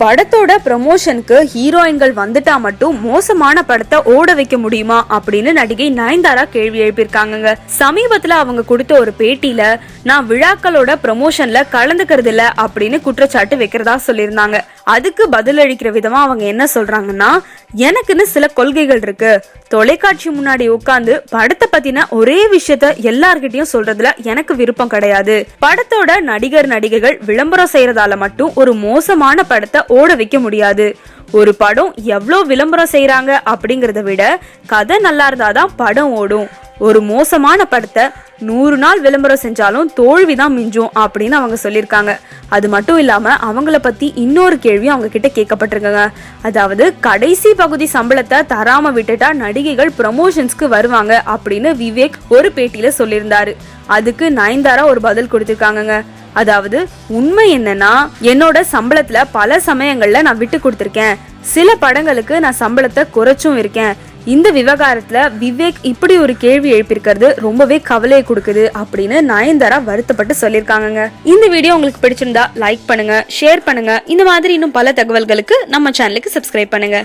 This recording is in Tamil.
படத்தோட ப்ரமோஷனுக்கு ஹீரோயின்கள் வந்துட்டா மட்டும் மோசமான படத்தை ஓட வைக்க முடியுமா அப்படின்னு நடிகை நயன்தாரா கேள்வி எழுப்பியிருக்காங்கங்க. சமீபத்துல அவங்க கொடுத்த ஒரு பேட்டியில நான் விழாக்களோட ப்ரமோஷன்ல கலந்துக்கிறது இல்ல அப்படின்னு குற்றச்சாட்டு வைக்கிறதா சொல்லியிருந்தாங்க. அதுக்கு பதிலளிக்கிற விதமா அவங்க என்ன சொல்றாங்கன்னா எனக்குன்னு சில கொள்கைகள் இருக்கு. தொலைக்காட்சி முன்னாடி உட்காந்து படத்தை பத்தின ஒரே விஷயத்த எல்லார்கிட்டயும் சொல்றதுல எனக்கு விருப்பம் கிடையாது. படத்தோட நடிகர் நடிகைகள் விளம்பரம் செய்யறதால மட்டும் ஒரு மோசமான படத்தை ஓட வைக்க முடியாது. ஒரு படம் எவ்வளோ விளம்பரம் செய்கிறாங்க அப்படிங்கறத விட கதை நல்லா இருந்தாதான் படம் ஓடும். ஒரு மோசமான படத்தை நூறு நாள் விளம்பரம் செஞ்சாலும் தோல்வி தான் மிஞ்சும் அப்படின்னு அவங்க சொல்லியிருக்காங்க. அது மட்டும் இல்லாமல் அவங்கள பற்றி இன்னொரு கேள்வியும் அவங்க கிட்ட கேட்கப்பட்டிருக்காங்க. அதாவது கடைசி பகுதி சம்பளத்தை தராமல் விட்டுட்டா நடிகைகள் ப்ரமோஷன்ஸ்க்கு வருவாங்க அப்படின்னு விவேக் ஒரு பேட்டியில் சொல்லியிருந்தாரு. அதுக்கு நயன்தாரா ஒரு பதில் கொடுத்துருக்காங்கங்க. அதாவது உண்மை என்னன்னா என்னோட சம்பளத்துல பல சமயங்கள்ல நான் விட்டு கொடுத்துருக்கேன். சில படங்களுக்கு நான் சம்பளத்தை குறைச்சும் இருக்கேன். இந்த விவகாரத்தில் விவேக் இப்படி ஒரு கேள்வி எழுப்பியிருக்கிறது ரொம்பவே கவலையை கொடுக்குது அப்படின்னு நயன்தாரா வருத்தப்பட்டு சொல்லியிருக்காங்க இந்த வீடியோ உங்களுக்கு பிடிச்சிருந்தா லைக் பண்ணுங்க ஷேர் பண்ணுங்க. இந்த மாதிரி இன்னும் பல தகவல்களுக்கு நம்ம சேனலுக்கு சப்ஸ்கிரைப் பண்ணுங்க.